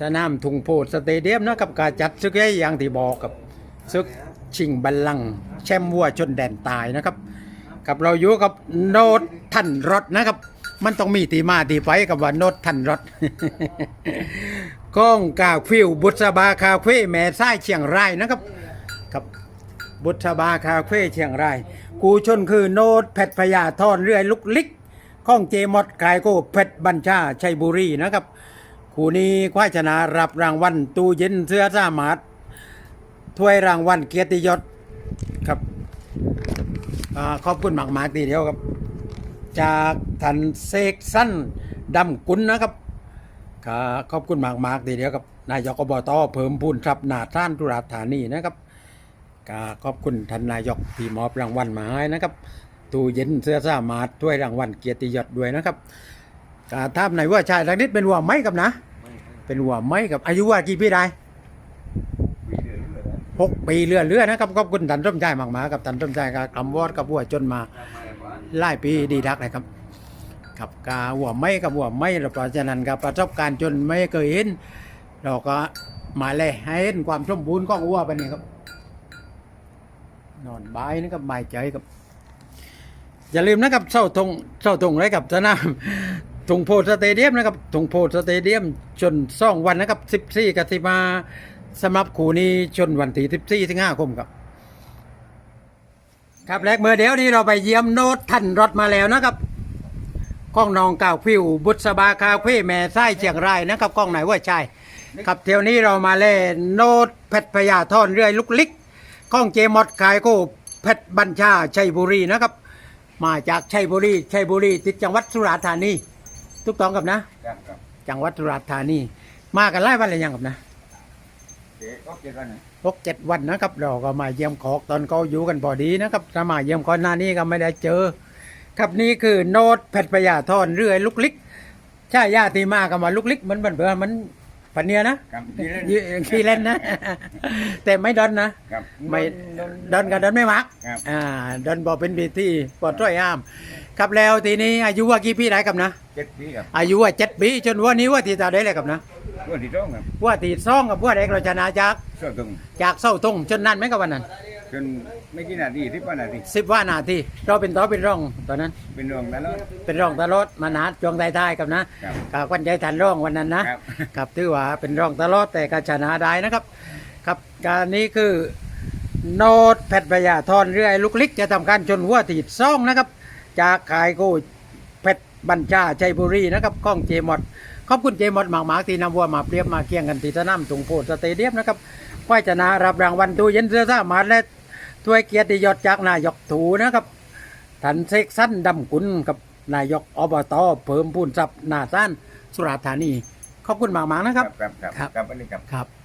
สนามทุงโพดสเตเดียมนะครับการจัดซึกใหญ่อย่างที่บอกกับซึกชิงบัลลังก์แชมป์วัวชนแดนตายนะครับ กับเราอยู่กับโนดทันรถนะครับ มันต้องมีตีมาตีไปกับว่าโนดทันรถก้องกาฟิวบุษบาคาเฟ่แม่ไส้เชียงรายนะครับกับบุษบาคาเฟ่เชียงราย กูชนคือโนดเพชรพญาทอนเรื่อยลุกลิกข้องเจมอดกายโกเพชรบัญชาชัยบุรีนะครับ คู่นี้ควายชนะรับรางวัลตู้เย็นเสื้อสามาดถ้วยรางวัลเกียรติยศครับอขอบคุณมากมากทีเดียวครับ จากท่านเสกสั้นดำกุลนะครับขอบคุณมากมากทีเดียวครับนายกอบตเพิ่มพูนทรัพย์นาท่านตุราธานีนะครับขอบคุณท่านนายกที่มอบรางวัลมาให้นะครับตู้เย็นเสื้อสามาดถ้วยรางวัลเกียรติยศด้วยนะครับก็ถ้าไหนว่าชายทางนิดเป็นหัวไม้กับนะ เป็นหัวไม้กับอายุว่ากี่ปีได้หกปีเรื่อยเรื่อยๆนะครับขอบคุณท่านร่มใจมากๆกับท่านร่มใจกับคำวอดกับวัวจนมาไล่ปีดีดักนะครับกับกาหัวไม้กับหัวไม้เราเพราะฉะนั้นกับประสบการณ์จนไม่เคยเห็นเราก็มาเลยให้เห็นความสมบูรณ์ของวัวไปนี่ครับ นอนบายนะครับบายใจครับอย่าลืมนะครับเศร้าทงเศร้าทงไรกับสนาม ทงโพสเตเดียมนะครับทงโพสเตเดียมจนซ่องวันนะครับ14กับสิมาสำหรับคู่นี้ชนวันที่14สิงหาคมครับครับแรกเมื่อเดี๋ยวนี้เราไปเยี่ยมโนตทันรถมาแล้วนะครับกล้องนองก่าวฟิวบุษบาคาเฟ่แม่ไส้เชียงรายนะครับกล้องไหนว่าใช่ครับเที่ยวนี้เรามาเล่นโนตเพชรพญาทอนเรื่อยลุกลิกกล้องเจมอดขายโกเพชรบัญชาชัยบุรีนะครับ มาจากชัยบุรีชัยบุรีติดจังหวัดสุราษฎร์ธานี ทุกต้องกับนะ ครับครับจังหวัดสุราษฎร์ธานีมากันไล่วันอะไรยังกับนะเจ๊ก็เจ๊กันนะหกเจ็ดวันนะครับ เราก็มาเยี่ยมขอกตอนเขาอยู่กันพอดีนะครับถ้ามาเยี่ยมก่อนหน้านี้ก็ไม่ได้เจอ ครับนี่คือโนตเพชรพญาทอนเรื่อยลุกลิกใช่ญาติมากันมาลุกลิกมันมันเบื่อมันปันเนียนะครับที่เล่นยืขี้เล่นนะ แต่ไม่ดอนนะ ครับไม่ดอนกับดอนไม่มักครับอ่าดอนบอกเป็นบีที่ปลอดร้อยอ้าม ครับแล้วทีนี้อายุว่ากี่ปีได้กับนะ เจ็ดปีครับอายุว่าเจ็ดปีจนว่านี้ว่าที่ตาได้เลยกับนะตัวที่ต้องครับว่าตีซ่องกับว่าเด็กเราชนะจากเสื้อตึงจากเศร้าตรงจนนั่นไหมกับวันนั้นจนไม่กี่นาทีสิบกว่านาทีสิบว่านาทีเราเป็นต่อเป็นร่องตอนนั้น เป็นรองตลอดเป็นร่องตลอดมานานจวงไทายๆกับนะครับกับควันใจทันร่องวันนั้นนะครับ ครับถือว่าเป็นร่องตลอดแต่ก็ชนะได้นะครับ ครับการนี้คือโนดแพทย์พยาทอนเรือไอ้ลูกลิกจะทำการชนหัวตีดซ่องนะครับ จากขายโกเพชรบัญชาชัยบุรีนะครับก้องเจมอดขอบคุณเจมอดหมากหมากๆที่นำวัวมาเปรียบมาเคียงกันที่สนามตุงโพดสเตเดียมนะครับควายชนะรับรางวัลตู้เย็นเสื้อสามาและถ้วยเกียรติยศจากนายกถูนะครับท่านเสกสั้นดำกุลกับนายกอบตเพิ่มพูนทรัพย์นาซ่านสุราษฎร์ธานี ขอบคุณมากๆนะครับครับ ครับครับครับอันนี้ครับ ครับ